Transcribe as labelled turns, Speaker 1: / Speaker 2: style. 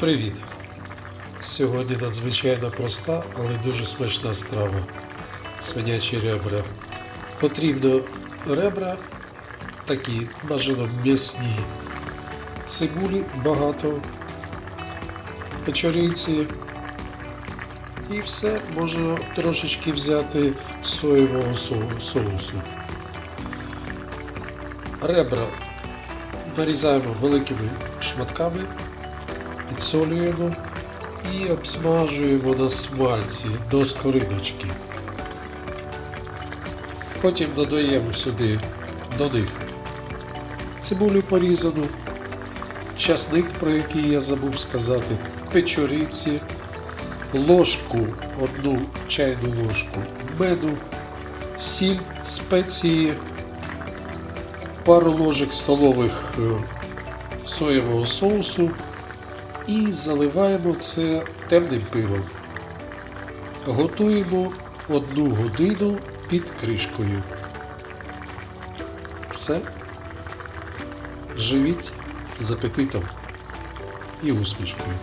Speaker 1: Привіт! Сьогодні надзвичайно проста, але дуже смачна страва. Свинячі ребра. Потрібно ребра такі, бажано м'ясні. Цибулі багато, печоріці. І все, можна трошечки взяти соєвого соусу. Ребра нарізаємо великими шматками підсолюємо і обсмажуємо на смальці до скориночки. Потім додаємо сюди до них цибулю порізану, часник, про який я забув сказати, печориці, ложку, одну чайну ложку меду, сіль, спеції, пару ложок столових е, соєвого соусу і заливаємо це темним пивом. Готуємо одну годину під кришкою. Все. Живіть з апетитом і усмішкою.